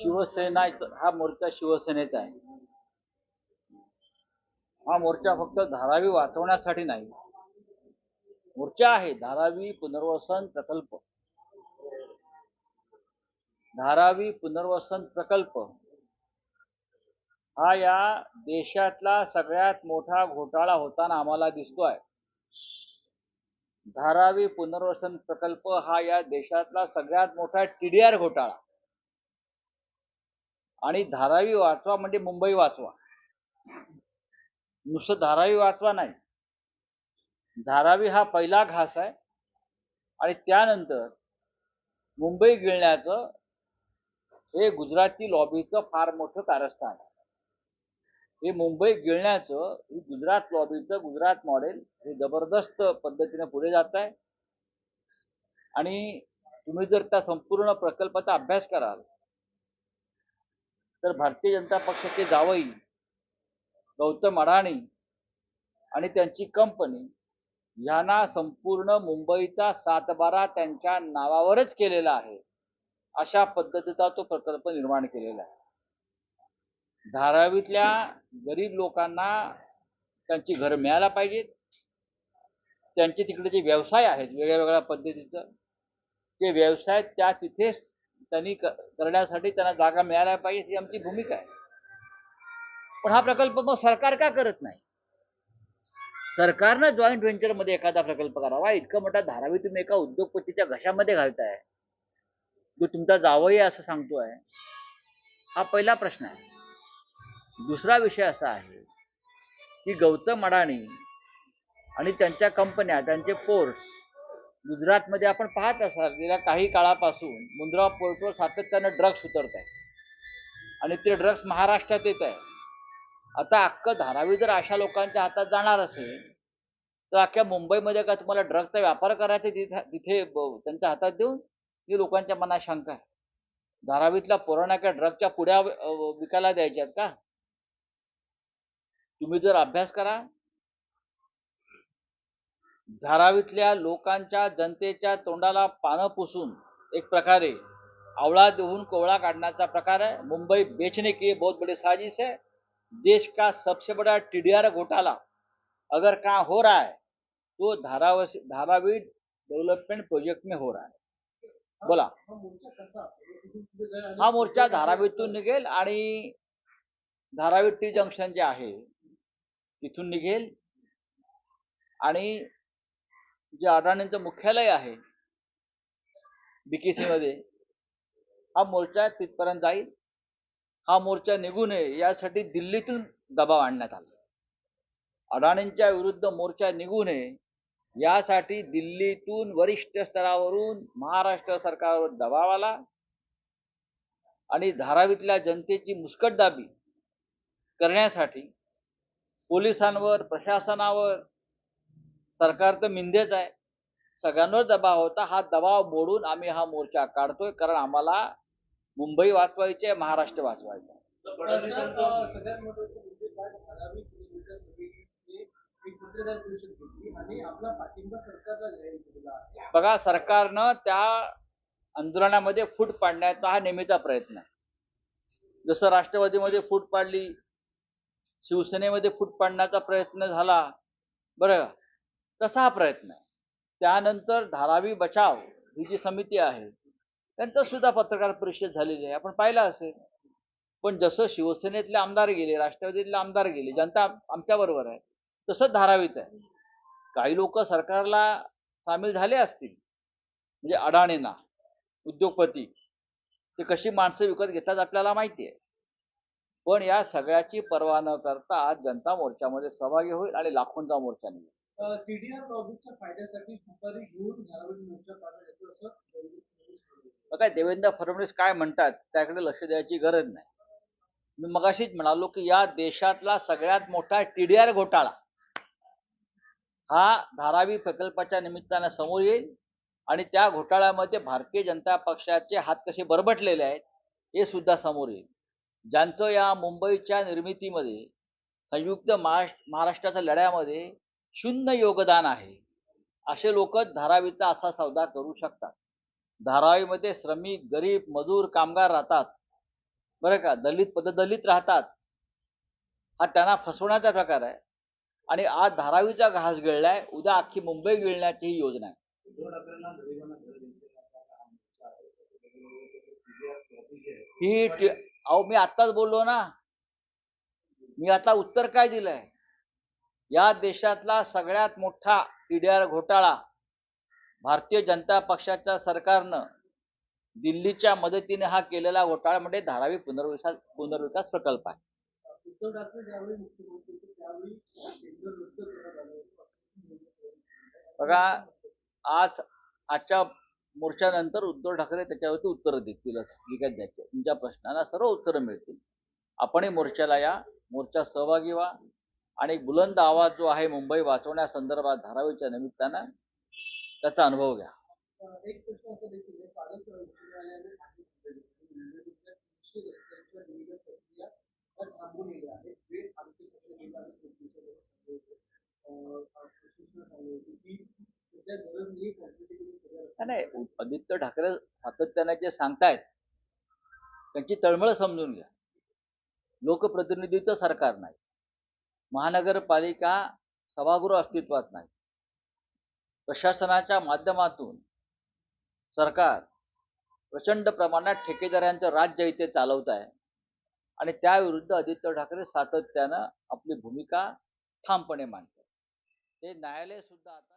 शिवसेना हा मोर्चा शिवसेनेचा आहे. हा मोर्चा फक्त धारावी वाचवण्यासाठी नाही. मोर्चा आहे धारावी पुनर्वसन प्रकल्प. धारावी पुनर्वसन प्रकल्प. हा या देशातला सगळ्यात मोठा घोटाळा होताना आम्हाला दिसतोय. धारावी पुनर्वसन प्रकल्प हा या देशातला सगळ्यात मोठा टीडीआर घोटाळा. आणि धारावी वाचवा म्हणजे मुंबई वाचवा. नुसतं धारावी वाचवा नाही. धारावी हा पहिला घास आहे. आणि त्यानंतर मुंबई गिळण्याचं हे गुजराती लॉबीचं फार मोठं कारस्थान आहे. हे मुंबई गिळण्याचं हे गुजरात लॉबीचं गुजरात मॉडेल हे जबरदस्त पद्धतीने पुढे जात आहे. आणि तुम्ही जर त्या संपूर्ण प्रकल्पाचा अभ्यास कराल तर भारतीय जनता पक्षाचे जावई गौतम अडाणी आणि त्यांची कंपनी यांना संपूर्ण मुंबईचा सातबारा त्यांच्या नावावरच केलेला आहे. अशा पद्धतीचा तो प्रकल्प निर्माण केलेला आहे. धारावीतल्या गरीब लोकांना त्यांची घर मिळायला पाहिजेत. त्यांचे तिकडे जे व्यवसाय आहेत वेगळ्या वेगळ्या पद्धतीचं ते व्यवसाय त्या तिथेच त्यांनी करण्यासाठी त्यांना जागा मिळायला पाहिजे ही आमची भूमिका आहे. पण हा प्रकल्प मग सरकार का करत नाही? सरकारनं जॉईंट व्हेंचरमध्ये एखादा प्रकल्प करावा. इतकं मोठा धारावी तुम्ही एका उद्योगपतीच्या घशामध्ये घालताय. जो तुमचा जावई असं सांगतोय. हा पहिला प्रश्न आहे. दुसरा विषय असा आहे की गौतम अडाणी आणि त्यांच्या कंपन्या त्यांचे पोर्ट्स गुजरातमध्ये आपण पाहत असाल गेल्या काही काळापासून मुंद्रा पोर्टवर सातत्यानं ड्रग्स उतरत आहे आणि ते ड्रग्स महाराष्ट्रात येत आहे आता अख्खं धारावी जर अशा लोकांच्या हातात जाणार असेल तर अख्ख्या मुंबईमध्ये का तुम्हाला ड्रग्सचा व्यापार करायचा तिथे तिथे त्यांच्या हातात देऊन ही लोकांच्या मनात शंका आहे. धारावीतल्या पोरांना काय ड्रगच्या पुड्या विकायला द्यायच्यात का? तुम्ही जर अभ्यास करा धारावीतल्या लोकांच्या जनतेच्या तोंडाला पानं पुसून एक प्रकारे आवळा देऊन कोवळा काढण्याचा प्रकार है मुंबई बेचने की बहुत बड़ी साजिश है. देश का सबसे बड़ा टीडीआर घोटाला अगर कहाँ हो रहा है तो धारावी धारावी डेवलपमेंट प्रोजेक्ट में हो रहा है। बोला। हा मोर्चा धारावीतून निघेल आणि धारावी टी जंक्शन जे आहे तिथून निघेल आणि जे अडाणींचं मुख्यालय आहे बीकेसी मध्ये हा मोर्चा तिथपर्यंत जाईल. हा मोर्चा निघू नये यासाठी दिल्लीतून दबाव आणण्यात आला. अडाणींच्या विरुद्ध मोर्चा निघू नये यासाठी दिल्लीतून वरिष्ठ स्तरावरून महाराष्ट्र सरकारवर दबाव आला. आणि धारावीतल्या जनतेची मुस्कटदाबी करण्यासाठी पोलिसांवर प्रशासनावर सरकार तर मिंदेच आहे. सगळ्यांवर दबाव होता. हा दबाव मोडून आम्ही हा मोर्चा काढतोय. कारण आम्हाला मुंबई वाचवायची आहे महाराष्ट्र वाचवायचं म्हणजे बघा सरकारनं त्या आंदोलनामध्ये फूट पाडण्याचा हा नेहमीचा प्रयत्न आहे. जसं राष्ट्रवादीमध्ये फूट पाडली शिवसेनेमध्ये फूट पाडण्याचा प्रयत्न झाला. बरं? तसा हा प्रयत्न आहे? त्यानंतर धारावी बचाव ही जी समिती आहे त्यांचं सुद्धा पत्रकार परिषद झालेली आहे. आपण पाहिलं असेल. पण जसं शिवसेनेतले आमदार गेले राष्ट्रवादीतले आमदार गेले जनता आमच्या बरोबर आहे तसंच धारावीत आहे. काही लोक सरकारला सामील झाले असतील. म्हणजे अडाणींना उद्योगपती. ते कशी माणसं विकत घेतात आपल्याला माहिती आहे. पण या सगळ्याची पर्वा न करता आज जनता मोर्चामध्ये सहभागी होईल आणि लाखोंचा मोर्चा निघेल. सीडीआर लॉबीच्या फायद्यासाठी तुपारी घेऊन धारावी मोर्चा काढण्यात येतो असं देवेंद्र आता देवेंद्र फडणवीस काय म्हणतात त्याकडे लक्ष द्यायची गरज नाही. मी मगाशीच म्हणालो की या देशातला सगळ्यात मोठा टीडीआर घोटाळा हा धारावी प्रकल्पाच्या निमित्तानं समोर येईल आणि त्या घोटाळ्यामध्ये भारतीय जनता पक्षाचे हात कसे बरबटलेले आहेत हे सुद्धा समोर येईल. ज्यांचं या मुंबईच्या निर्मितीमध्ये संयुक्त महाराष्ट्राच्या लढ्यामध्ये शून्य योगदान आहे. असे लोक धारावीचा असा सौदा करू शकतात. धारावीमध्ये श्रमिक गरीब मजूर कामगार राहतात. बरं का? दलित पद दलित राहतात. हा त्यांना फसवण्याचा प्रकार आहे. आणि आज धारावीचा घास गिळलाय उद्या अख्खी मुंबई गिळण्याची ही योजना आहे. ही अहो मी आत्ताच बोललो ना. मी आता उत्तर काय दिलंय? या देशातला सगळ्यात मोठा टीडीआर घोटाळा भारतीय जनता पक्षाच्या सरकारनं दिल्लीच्या मदतीने हा केलेला घोटाळा म्हणजे धारावी पुनर्विकास पुनर्विकास प्रकल्प आहे. बघा आज आजच्या मोर्चानंतर उद्धव ठाकरे त्याच्यावरती उत्तर देतील विकत द्यायचे तुमच्या प्रश्नाला सर्व उत्तरं मिळतील. आपणही मोर्चाला या मोर्चा सहभागी व्हा. आणि एक बुलंद आवाज जो आहे मुंबई वाचवण्यासंदर्भात धारावीच्या निमित्तानं त्याचा अनुभव घ्या. नाही आदित्य ठाकरे सातत्याने जे सांगतायत त्यांची तळमळ समजून घ्या. लोकप्रतिनिधीचं सरकार नाही. महानगरपालिका सभागृह अस्तित्वात नाही. प्रशासनाच्या माध्यमातून सरकार प्रचंड प्रमाणात ठेकेदारांचं राज्य इथे चालवत आहे आणि त्याविरुद्ध आदित्य ठाकरे सातत्यानं आपली भूमिका ठामपणे मांडतात. ते न्यायालय सुद्धा आता